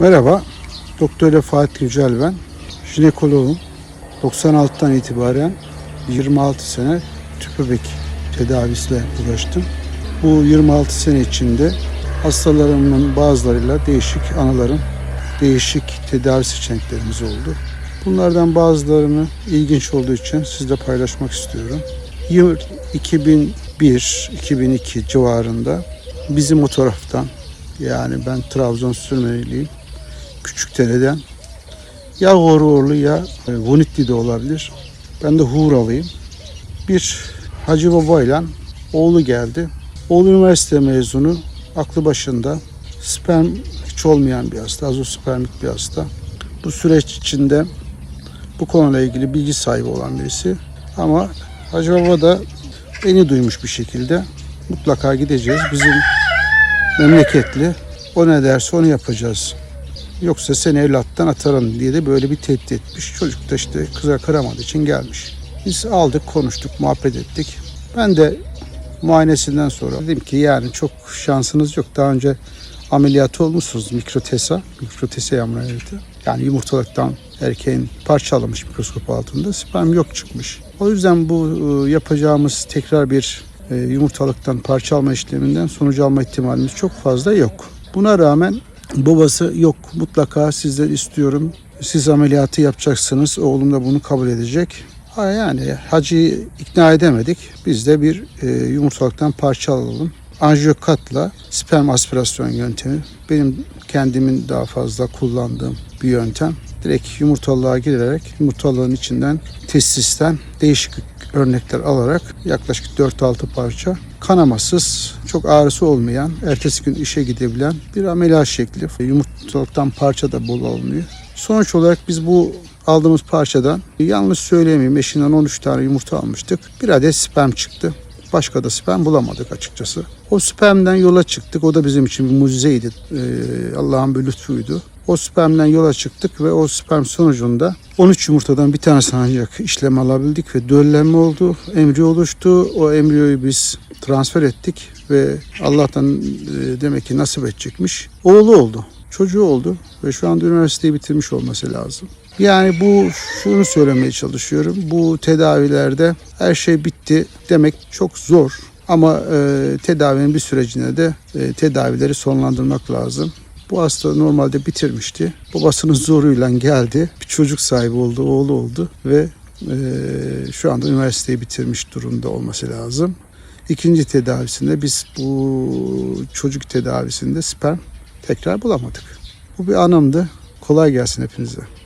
Merhaba, Doktor Fatih Yücel ben. Jinekoloğum. 96'dan itibaren 26 sene tüp bebek tedavisiyle uğraştım. Bu 26 sene içinde hastalarımın bazılarıyla değişik anılarım, değişik tedavi seçeneklerimiz oldu. Bunlardan bazılarını ilginç olduğu için sizle paylaşmak istiyorum. Yıl 2001-2002 civarında bizim o taraftan yani ben Trabzon Sürmeniliyim. Küçükdere'den ya Hororlu ya e, Vunitli de olabilir. Ben de Huğralıyım. Bir Hacı Baba oğlu geldi. Oğlu üniversite mezunu, aklı başında. Sperm hiç olmayan bir hasta, azospermik bir hasta. Bu süreç içinde bu konuyla ilgili bilgi sahibi olan birisi. Ama Hacı Baba da beni duymuş bir şekilde mutlaka gideceğiz. Bizim memleketli. O ne derse onu yapacağız. Yoksa seni evlattan atarım diye de böyle bir tehdit etmiş. Çocuk da işte kıza kıramadığı için gelmiş. Biz aldık, konuştuk, muhabbet ettik. Ben de muayenesinden sonra dedim ki yani çok şansınız yok. Daha önce ameliyatı olmuşsunuz mikrotesa, mikrotesa ameliyatı. Yani yumurtalıktan erkeğin parçalamış mikroskop altında sperm yok çıkmış. O yüzden bu e, yapacağımız tekrar bir e, yumurtalıktan parça alma işleminden sonucu alma ihtimalimiz çok fazla yok. Buna rağmen babası yok mutlaka sizden istiyorum. Siz ameliyatı yapacaksınız. Oğlum da bunu kabul edecek. Yani hacıyı ikna edemedik. Biz de bir e, yumurtalıktan parça alalım. Anjiyokatla sperm aspirasyon yöntemi. Benim kendimin daha fazla kullandığım bir yöntem. Direkt yumurtalığa girerek yumurtalığın içinden testisten değişik örnekler alarak yaklaşık 4-6 parça kanamasız, çok ağrısı olmayan, ertesi gün işe gidebilen bir ameliyat şekli. Yumurtalıktan parça da bol alınıyor. Sonuç olarak biz bu aldığımız parçadan yanlış söyleyemeyeyim eşinden 13 tane yumurta almıştık. Bir adet sperm çıktı. Başka da sperm bulamadık açıkçası. O spermden yola çıktık. O da bizim için bir mucizeydi. Ee, Allah'ın bir lütfuydu. O spermden yola çıktık ve o sperm sonucunda 13 yumurtadan bir tanesi ancak işlem alabildik ve döllenme oldu. Embriyo oluştu. O embriyoyu biz transfer ettik ve Allah'tan e, demek ki nasip edecekmiş. Oğlu oldu. Çocuğu oldu ve şu anda üniversiteyi bitirmiş olması lazım. Yani bu şunu söylemeye çalışıyorum. Bu tedavilerde her şey bitti demek çok zor. Ama e, tedavinin bir sürecine de e, tedavileri sonlandırmak lazım. Bu hasta normalde bitirmişti. Babasının zoruyla geldi. Bir çocuk sahibi oldu, oğlu oldu ve e, şu anda üniversiteyi bitirmiş durumda olması lazım. İkinci tedavisinde biz bu çocuk tedavisinde sperm tekrar bulamadık. Bu bir anımdı. Kolay gelsin hepinize.